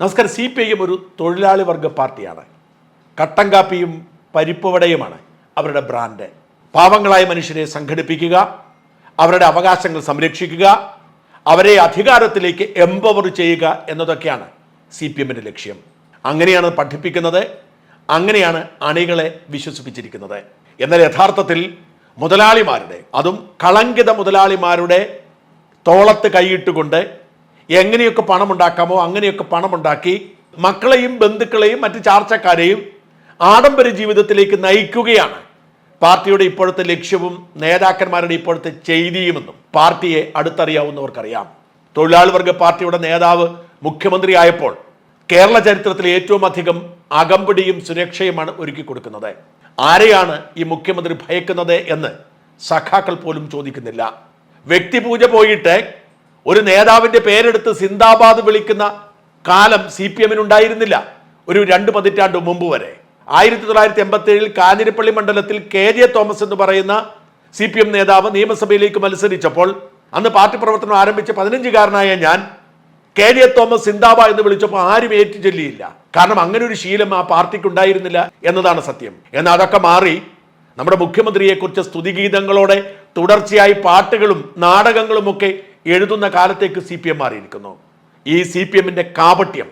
നമസ്കാരം. C P I ഒരു തൊഴിലാളി വർഗ പാർട്ടിയാണ്. കട്ടൻ കാപ്പിയും പരിപ്പുവടയുമാണ് അവരുടെ ബ്രാൻഡ്. പാവങ്ങളായ മനുഷ്യരെ സംഘടിപ്പിക്കുക അവരുടെ അവകാശങ്ങൾ സംരക്ഷിക്കുക അവരെ അധികാരത്തിലേക്ക് എംപവർ ചെയ്യുക എന്നതൊക്കെയാണ് സി പി എമ്മിന്റെ ലക്ഷ്യം. അങ്ങനെയാണ് പഠിപ്പിക്കുന്നത് അങ്ങനെയാണ് അണികളെ വിശ്വസിപ്പിച്ചിരിക്കുന്നത്. എന്നാൽ യഥാർത്ഥത്തിൽ മുതലാളിമാരുടെ അതും കളങ്കിത മുതലാളിമാരുടെ തോളത്ത് കൈയിട്ടുകൊണ്ട് എങ്ങനെയൊക്കെ പണമുണ്ടാക്കാമോ അങ്ങനെയൊക്കെ പണമുണ്ടാക്കി മക്കളെയും ബന്ധുക്കളെയും മറ്റ് ചാർച്ചക്കാരെയും ആഡംബര ജീവിതത്തിലേക്ക് നയിക്കുകയാണ്. പാർട്ടിയുടെ ഇപ്പോഴത്തെ ലക്ഷ്യവും നേതാക്കന്മാരുടെ ഇപ്പോഴത്തെ ചെയ്തിയുമെന്നും പാർട്ടിയെ അടുത്തറിയാവുന്നവർക്കറിയാം. തൊഴിലാളി വർഗ പാർട്ടിയുടെ നേതാവ് മുഖ്യമന്ത്രി ആയപ്പോൾ കേരള ചരിത്രത്തിൽ ഏറ്റവും അധികം അകമ്പടിയും സുരക്ഷയുമാണ് ഒരുക്കി കൊടുക്കുന്നത്. ആരെയാണ് ഈ മുഖ്യമന്ത്രി ഭയക്കുന്നത് എന്ന് സഖാക്കൾ പോലും ചോദിക്കുന്നില്ല. വ്യക്തിപൂജ പോയിട്ട് ഒരു നേതാവിന്റെ പേരെടുത്ത് സിന്ദാബാദ് വിളിക്കുന്ന കാലം സി പി എമ്മിനുണ്ടായിരുന്നില്ല. ഒരു രണ്ട് പതിറ്റാണ്ട് മുമ്പ് വരെ. ആയിരത്തി തൊള്ളായിരത്തി എൺപത്തി ഏഴിൽ കാഞ്ഞിരപ്പള്ളി മണ്ഡലത്തിൽ കെ ജെ തോമസ് എന്ന് പറയുന്ന സി പി എം നേതാവ് നിയമസഭയിലേക്ക് മത്സരിച്ചപ്പോൾ അന്ന് പാർട്ടി പ്രവർത്തനം ആരംഭിച്ച പതിനഞ്ചുകാരനായ ഞാൻ കെ ജെ തോമസ് സിന്ദാബ എന്ന് വിളിച്ചപ്പോൾ ആരും ഏറ്റു ചൊല്ലിയില്ല കാരണം അങ്ങനെ ഒരു ശീലം ആ പാർട്ടിക്ക് ഉണ്ടായിരുന്നില്ല എന്നതാണ് സത്യം. എന്നാൽ അതൊക്കെ മാറി നമ്മുടെ മുഖ്യമന്ത്രിയെക്കുറിച്ച് സ്തുതിഗീതങ്ങളോടെ തുടർച്ചയായി പാട്ടുകളും നാടകങ്ങളും ഒക്കെ എഴുതുന്ന കാലത്തേക്ക് സി പി എം മാറിയിരിക്കുന്നു. ഈ സി പി എമ്മിന്റെ കാപട്യം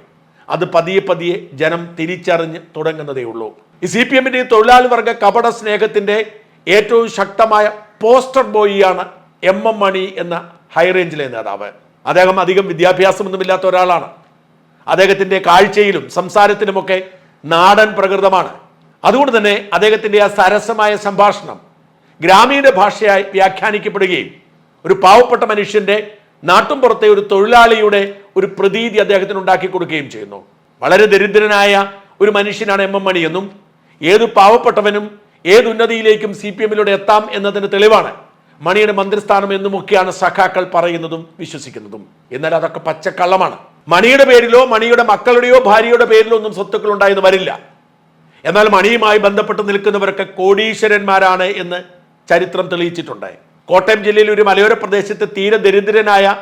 അത് പതിയെ പതിയെ ജനം തിരിച്ചറിഞ്ഞ് തുടങ്ങുന്നതേ ഉള്ളൂ. ഈ സി പി എമ്മിന്റെ തൊഴിലാളി വർഗ കപട സ്നേഹത്തിന്റെ ഏറ്റവും ശക്തമായ പോസ്റ്റർ ബോയിയാണ് എം എം മണി എന്ന ഹൈറേഞ്ചിലെ നേതാവ്. അദ്ദേഹം അധികം വിദ്യാഭ്യാസമൊന്നുമില്ലാത്ത ഒരാളാണ്. അദ്ദേഹത്തിന്റെ കാഴ്ചയിലും സംസാരത്തിലുമൊക്കെ നാടൻ പ്രകൃതമാണ്. അതുകൊണ്ട് തന്നെ അദ്ദേഹത്തിന്റെ ആ സരസമായ സംഭാഷണം ഗ്രാമീണ ഭാഷയായി വ്യാഖ്യാനിക്കപ്പെടുകയും ഒരു പാവപ്പെട്ട മനുഷ്യന്റെ നാട്ടും പുറത്തെ ഒരു തൊഴിലാളിയുടെ ഒരു പ്രതീതി അദ്ദേഹത്തിന് ഉണ്ടാക്കി കൊടുക്കുകയും ചെയ്യുന്നു. വളരെ ദരിദ്രനായ ഒരു മനുഷ്യനാണ് എം എം മണിയെന്നും ഏത് പാവപ്പെട്ടവനും ഏത് ഉന്നതിയിലേക്കും സി പി എമ്മിലൂടെ എത്താം എന്നതിന് തെളിവാണ് മണിയുടെ മന്ത്രിസ്ഥാനം എന്നുമൊക്കെയാണ് സഖാക്കൾ പറയുന്നതും വിശ്വസിക്കുന്നതും. എന്നാൽ അതൊക്കെ പച്ചക്കള്ളമാണ്. മണിയുടെ പേരിലോ മണിയുടെ മക്കളുടെയോ ഭാര്യയുടെ പേരിലോ ഒന്നും സ്വത്തുക്കൾ ഉണ്ടായെന്ന് വരില്ല. എന്നാൽ മണിയുമായി ബന്ധപ്പെട്ട് നിൽക്കുന്നവരൊക്കെ കോടീശ്വരന്മാരാണ് എന്ന് ചരിത്രം തെളിയിച്ചിട്ടുണ്ട്. കോട്ടയം ജില്ലയിൽ ഒരു മലയോര പ്രദേശത്ത് തീരെ ദരിദ്രനായ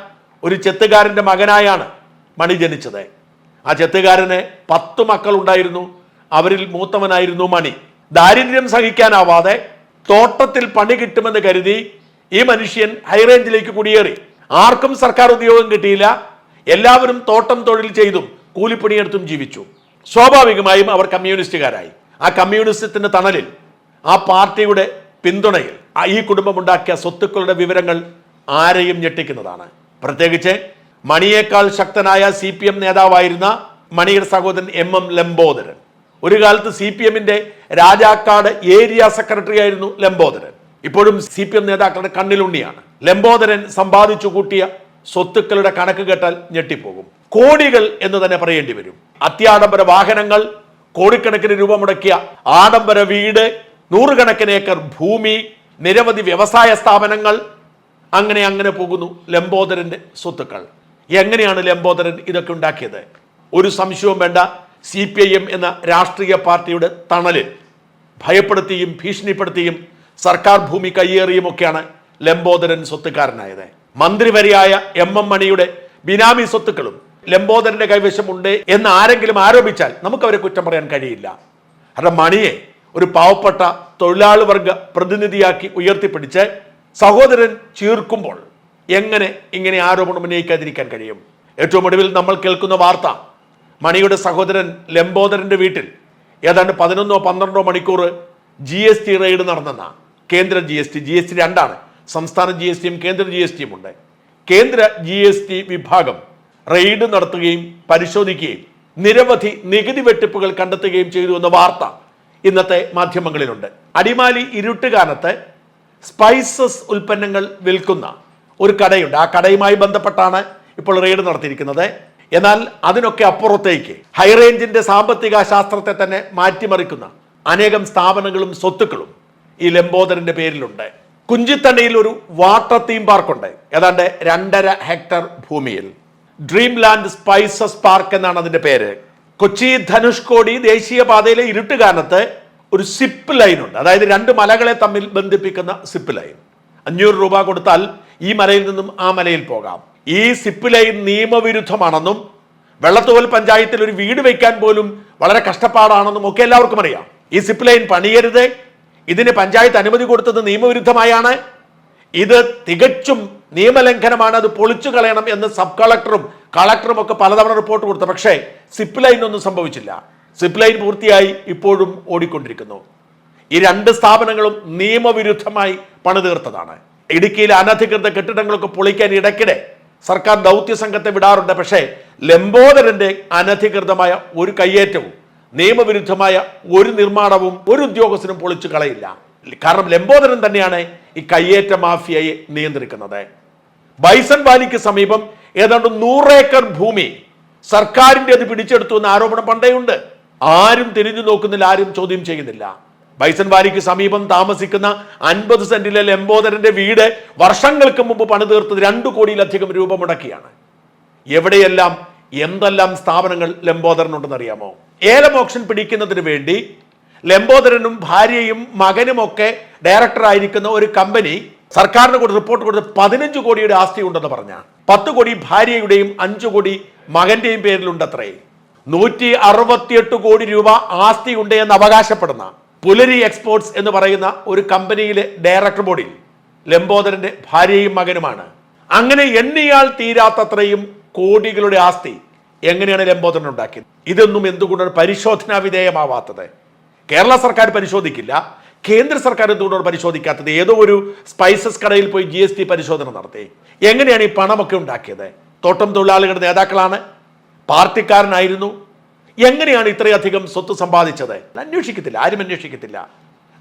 ഒരു ചെത്തുകാരന്റെ മകനായാണ് മണി ജനിച്ചത്. ആ ചെത്തുകാരന് പത്ത് മക്കൾ ഉണ്ടായിരുന്നു അവരിൽ മൂത്തവനായിരുന്നു മണി. ദാരിദ്ര്യം സഹിക്കാനാവാതെ തോട്ടത്തിൽ പണി കിട്ടുമെന്ന് കരുതി ഈ മനുഷ്യൻ ഹൈറേഞ്ചിലേക്ക് കുടിയേറി. ആർക്കും സർക്കാർ ഉദ്യോഗം കിട്ടിയില്ല. എല്ലാവരും തോട്ടം തൊഴിൽ ചെയ്തും കൂലിപ്പണിയെടുത്തും ജീവിച്ചു. സ്വാഭാവികമായും അവർ കമ്മ്യൂണിസ്റ്റുകാരായി. ആ കമ്മ്യൂണിസത്തിന്റെ തണലിൽ ആ പാർട്ടിയുടെ പിന്തുണയിൽ ഈ കുടുംബമുണ്ടാക്കിയ സ്വത്തുക്കളുടെ വിവരങ്ങൾ ആരെയും ഞെട്ടിക്കുന്നതാണ്. പ്രത്യേകിച്ച് മണിയേക്കാൾ ശക്തനായ സി പി എം നേതാവായിരുന്ന മണിയുടെ സഹോദരൻ എം എം ലംബോദരൻ. ഒരു കാലത്ത് സി പി എമ്മിന്റെ രാജാക്കാട് ഏരിയ സെക്രട്ടറി ആയിരുന്നു ലംബോദരൻ. ഇപ്പോഴും സി പി എം നേതാക്കളുടെ കണ്ണിലുണ്ണിയാണ്. ലംബോദരൻ സമ്പാദിച്ചു കൂട്ടിയ സ്വത്തുക്കളുടെ കണക്ക് കേട്ടാൽ ഞെട്ടിപ്പോകും. കോടികൾ എന്ന് തന്നെ പറയേണ്ടി വരും. അത്യാഡംബര വാഹനങ്ങൾ കോടിക്കണക്കിന് രൂപ മുടക്കിയ ആഡംബര വീട് നൂറുകണക്കിന് ഏക്കർ ഭൂമി നിരവധി വ്യവസായ സ്ഥാപനങ്ങൾ അങ്ങനെ അങ്ങനെ പോകുന്നു. ലംബോദരന്റെ സ്വത്തുക്കൾ. എങ്ങനെയാണ് ലംബോദരൻ ഇതൊക്കെ ഉണ്ടാക്കിയത്? ഒരു സംശയവും വേണ്ട. സി പി ഐ എം എന്ന രാഷ്ട്രീയ പാർട്ടിയുടെ തണലിൽ ഭയപ്പെടുത്തിയും ഭീഷണിപ്പെടുത്തിയും സർക്കാർ ഭൂമി കയ്യേറിയുമൊക്കെയാണ് ലംബോദരൻ സ്വത്തുക്കാരനായത്. മന്ത്രി വരെയായ എം എം മണിയുടെ ബിനാമി സ്വത്തുക്കളും ലംബോദരന്റെ കൈവശമുണ്ട് എന്ന് ആരെങ്കിലും ആരോപിച്ചാൽ നമുക്ക് അവരെ കുറ്റം പറയാൻ കഴിയില്ല. കാരണം മണിയെ ഒരു പാവപ്പെട്ട തൊഴിലാളി വർഗ പ്രതിനിധിയാക്കി ഉയർത്തിപ്പിടിച്ച് സഹോദരൻ ചീർക്കുമ്പോൾ എങ്ങനെ ഇങ്ങനെ ആരോപണം ഉന്നയിക്കാതിരിക്കാൻ കഴിയും? ഏറ്റവും ഒടുവിൽ നമ്മൾ കേൾക്കുന്ന വാർത്ത മണിയുടെ സഹോദരൻ ലംബോദരന്റെ വീട്ടിൽ ഏതാണ്ട് പതിനൊന്നോ പന്ത്രണ്ടോ മണിക്കൂർ ജി എസ് ടി റെയ്ഡ് നടന്നെന്ന. കേന്ദ്ര G S T G S T രണ്ടാണ്. സംസ്ഥാന ജി എസ് ടിയും കേന്ദ്ര ജി എസ് ടിയും ഉണ്ട്. കേന്ദ്ര ജി എസ് ടി വിഭാഗം റെയ്ഡ് നടത്തുകയും പരിശോധിക്കുകയും നിരവധി നികുതി വെട്ടിപ്പുകൾ കണ്ടെത്തുകയും ചെയ്തു എന്ന വാർത്ത ഇന്നത്തെ മാധ്യമങ്ങളിലുണ്ട്. അടിമാലി ഇരുട്ടുകാലത്ത് സ്പൈസസ് ഉൽപ്പന്നങ്ങൾ വിൽക്കുന്ന ഒരു കടയുണ്ട്. ആ കടയുമായി ബന്ധപ്പെട്ടാണ് ഇപ്പോൾ റെയ്ഡ് നടത്തിയിരിക്കുന്നത്. എന്നാൽ അതിനൊക്കെ അപ്പുറത്തേക്ക് ഹൈറേഞ്ചിന്റെ സാമ്പത്തിക ശാസ്ത്രത്തെ തന്നെ മാറ്റിമറിക്കുന്ന അനേകം സ്ഥാപനങ്ങളും സ്വത്തുക്കളും ഈ ലംബോദരന്റെ പേരിലുണ്ട്. കുഞ്ചിത്തണ്ണയിൽ ഒരു വാട്ടർ തീം പാർക്കുണ്ട് ഏതാണ്ട് രണ്ടര ഹെക്ടർ ഭൂമിയിൽ. ഡ്രീം ലാൻഡ് സ്പൈസസ് പാർക്ക് എന്നാണ് അതിന്റെ പേര്. കൊച്ചി ധനുഷ്കോടി ദേശീയപാതയിലെ ഇരുട്ടുകാലത്ത് ഒരു സിപ്പ് ലൈൻ ഉണ്ട്. അതായത് രണ്ട് മലകളെ തമ്മിൽ ബന്ധിപ്പിക്കുന്ന സിപ്പ് ലൈൻ. അഞ്ഞൂറ് രൂപ കൊടുത്താൽ ഈ മലയിൽ നിന്നും ആ മലയിൽ പോകാം. ഈ സിപ്പ് ലൈൻ നിയമവിരുദ്ധമാണെന്നും വെള്ളത്തോൽ പഞ്ചായത്തിൽ ഒരു വീട് വയ്ക്കാൻ പോലും വളരെ കഷ്ടപ്പാടാണെന്നും ഒക്കെ എല്ലാവർക്കും അറിയാം. ഈ സിപ്പ് ലൈൻ പണിയരുത്. ഇതിന് പഞ്ചായത്ത് അനുമതി കൊടുത്തത് നിയമവിരുദ്ധമായാണ്. ഇത് തികച്ചും നിയമലംഘനമാണ്. അത് പൊളിച്ചു കളയണം എന്ന് സബ് കളക്ടറും കളക്ടറും ഒക്കെ പലതവണ റിപ്പോർട്ട് കൊടുത്തു. പക്ഷേ സിപ്പ് ഒന്നും സംഭവിച്ചില്ല. സിപ്പ് ലൈൻ പൂർത്തിയായി ഇപ്പോഴും ഓടിക്കൊണ്ടിരിക്കുന്നു. ഈ രണ്ട് സ്ഥാപനങ്ങളും നിയമവിരുദ്ധമായി പണിതീർത്തതാണ്. ഇടുക്കിയിൽ അനധികൃത കെട്ടിടങ്ങളൊക്കെ പൊളിക്കാൻ ഇടയ്ക്കിടെ സർക്കാർ ദൗത്യ സംഘത്തെ വിടാറുണ്ട്. പക്ഷേ ലംബോദരന്റെ അനധികൃതമായ ഒരു കയ്യേറ്റവും നിയമവിരുദ്ധമായ ഒരു നിർമ്മാണവും ഒരു ഉദ്യോഗസ്ഥനും പൊളിച്ചു കളയില്ല. കാരണം ലംബോദരൻ തന്നെയാണ് ഈ കയ്യേറ്റ മാഫിയയെ നിയന്ത്രിക്കുന്നത്. ബൈസൺ വാലിക്ക് സമീപം ഏതാണ്ട് നൂറേക്കർ ഭൂമി സർക്കാരിന്റെ അത് പിടിച്ചെടുത്തു എന്ന ആരോപണം പണ്ടേയുണ്ട് ആരും തിരിഞ്ഞു നോക്കുന്നില്ല ആരും ചോദ്യം ചെയ്യുന്നില്ല. ബൈസൺ വാലിക്ക് സമീപം താമസിക്കുന്ന അൻപത് സെന്റിലെ ലംബോദരന്റെ വീട് വർഷങ്ങൾക്ക് മുമ്പ് പണിതീർത്തത് രണ്ടു കോടിയിലധികം രൂപ മുടക്കിയാണ്. എവിടെയെല്ലാം എന്തെല്ലാം സ്ഥാപനങ്ങൾ ലംബോദരനുണ്ടെന്ന് അറിയാമോ ഏലം ഓപ്ഷൻ പിടിക്കുന്നതിന് വേണ്ടി ലംബോദരനും ഭാര്യയും മകനുമൊക്കെ ഡയറക്ടറായിരിക്കുന്ന ഒരു കമ്പനി സർക്കാരിന് കൂടി റിപ്പോർട്ട് കൊടുത്ത് പതിനഞ്ച് കോടിയുടെ ആസ്തി ഉണ്ടെന്ന് പറഞ്ഞ. പത്ത് കോടി ഭാര്യയുടെയും അഞ്ചു കോടി മകന്റെയും പേരിലുണ്ടത്രേ. നൂറ്റി അറുപത്തിയെട്ട് കോടി രൂപ ആസ്തി ഉണ്ട് എന്ന് അവകാശപ്പെടുന്ന പുലരി എക്സ്പോർട്സ് എന്ന് പറയുന്ന ഒരു കമ്പനിയിലെ ഡയറക്ടർ ബോർഡിൽ ലംബോദരന്റെ ഭാര്യയും മകനുമാണ്. അങ്ങനെ എണ്ണിയാൽ തീരാത്തത്രയും കോടികളുടെ ആസ്തി എങ്ങനെയാണ് ലംബോദരൻ ഉണ്ടാക്കിയത്? ഇതൊന്നും എന്തുകൊണ്ടാണ് പരിശോധനാ വിധേയമാവാത്തത്? കേരള സർക്കാർ പരിശോധിക്കില്ല. കേന്ദ്ര സർക്കാർ എന്തുകൊണ്ടാണ് പരിശോധിക്കാത്തത്? ഏതോ ഒരു സ്പൈസസ് കടയിൽ പോയി ജി എസ് ടി പരിശോധന നടത്തി. എങ്ങനെയാണ് ഈ പണമൊക്കെ ഉണ്ടാക്കിയത്? തോട്ടം തൊഴിലാളികളുടെ നേതാക്കളാണ്? പാർട്ടിക്കാരനായിരുന്നു? എങ്ങനെയാണ് ഇത്രയധികം സ്വത്ത് സമ്പാദിച്ചത്? അന്വേഷിക്കത്തില്ല ആരും അന്വേഷിക്കത്തില്ല.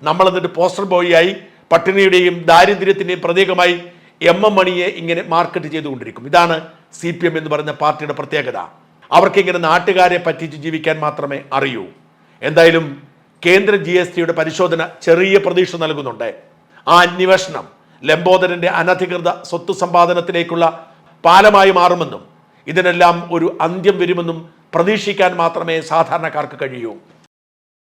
നമ്മൾ എന്നിട്ട് പോസ്റ്റർ ബോയിയായി പട്ടിണിയുടെയും ദാരിദ്ര്യത്തിന്റെയും പ്രതീകമായി എം എം മണിയെ ഇങ്ങനെ മാർക്കറ്റ് ചെയ്തുകൊണ്ടിരിക്കും. ഇതാണ് സി പി എം എന്ന് പറയുന്ന പാർട്ടിയുടെ പ്രത്യേകത. അവർക്ക് ഇങ്ങനെ നാട്ടുകാരെ പറ്റിച്ച് ജീവിക്കാൻ മാത്രമേ അറിയൂ. എന്തായാലും കേന്ദ്ര ജി എസ് ടിയുടെ പരിശോധന ചെറിയ പ്രതീക്ഷ നൽകുന്നുണ്ട്. ആ അന്വേഷണം ലംബോദരന്റെ അനധികൃത സ്വത്ത് സമ്പാദനത്തിലേക്കുള്ള പാലമായി മാറുമെന്നും ഇതിനെല്ലാം ഒരു അന്ത്യം വരുമെന്നും പ്രതീക്ഷിക്കാൻ മാത്രമേ സാധാരണക്കാർക്ക് കഴിയൂ.